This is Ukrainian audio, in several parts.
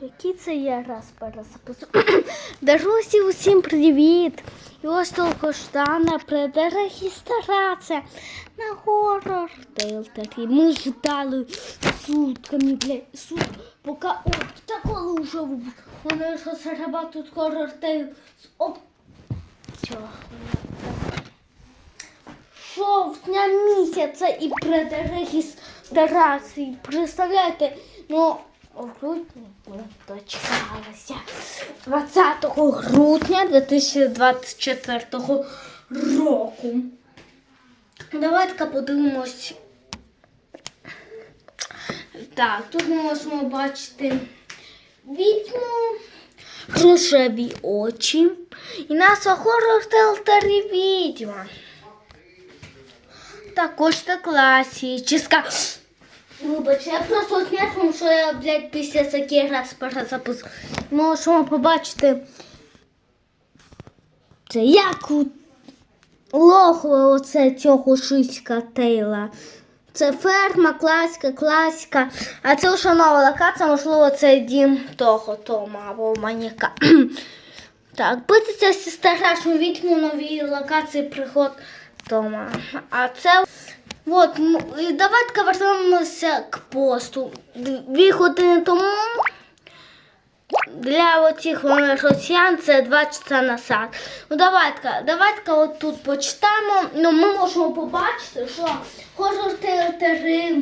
Який це я раз перезаписую. Друзі, усім привіт! І ось довгождана предреєстрація на горор Телтері. Ми ждали сутками, блядь, сут, поки оп, та коли вже вони що зарабатують горор Тейл. Оп, цього. Жовтня місяця і предреєстрації. Представляєте, ну, у грудні ми дочекалися 20 грудня 2024 року. Давайте подивимось. Так, тут ми можемо бачити відьму, рожеві очі і назва хоррор телтері відьма. Також це класична. Вибач, я просто сміхом, що я, блядь, після таких раз перезаписую. Можемо побачити. Це як у лохло оце цього шиська Тейла. Це ферма, класика, класика. А це вже нова локація, можливо, це дім того Тома або маніка. Так, битися зі старшим відьму новій локації приход Тома. А це от, давайте повернемося к посту. Дві години тому для оцих росіян це два часа назад. Ну давайте, давайте от тут почитаємо. Ну, ми можемо побачити, що хоррор театри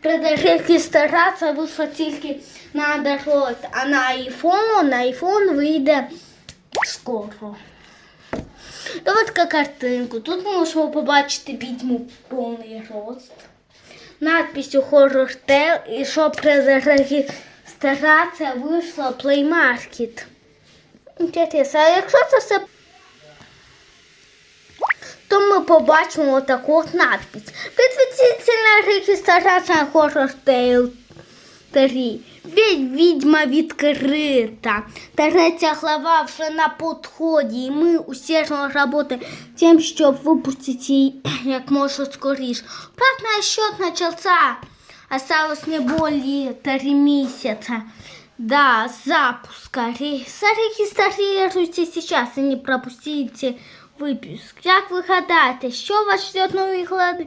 предреєстрація вийшла тільки на Android, а на iPhone, на iPhone вийде скоро. Давайте картинку. Тут ми можемо побачити відьму повний рост. Надписю Horror Tale і що предреєстрація вийшла Play Market. Інтересно, а якщо це все, то ми побачимо отаку от надпись. Підвітительна реєстрація Horror Tale 3. Від відьма відкрита. Третя глава вже на підході. І ми усердно працюємо тим, щоб випустити її як можна скоріше. Платный счет начался. Осталось не более три месяца до запуска. Ре- Зарегистрируйте сейчас и не пропустите выпуск. Як ви гадаєте, що вас ждет нові глави?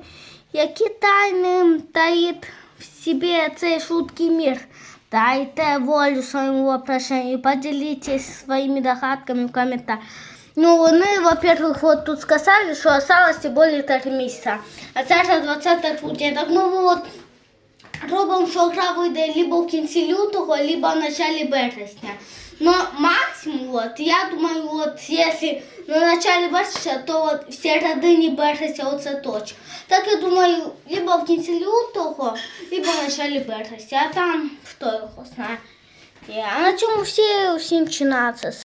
Які тайни таїть в себе цей шуткий мир? Дайте волю своему воображению и поделитесь своими догадками в комментариях. Ну, вони, во-первых, вот тут сказали, що осталось более 3 місяця. А зараз 20 грудня. Так ну от робимо, що гра либо в кінці лютого, либо в началі березня. Но максимум, вот, я думаю, вот, если на начале березня, то вот в середині березня оце точно. Так я думаю, либо в кінці лютого, либо в началі березня. А там хто його знає. А на цьому всі, всім чинаться.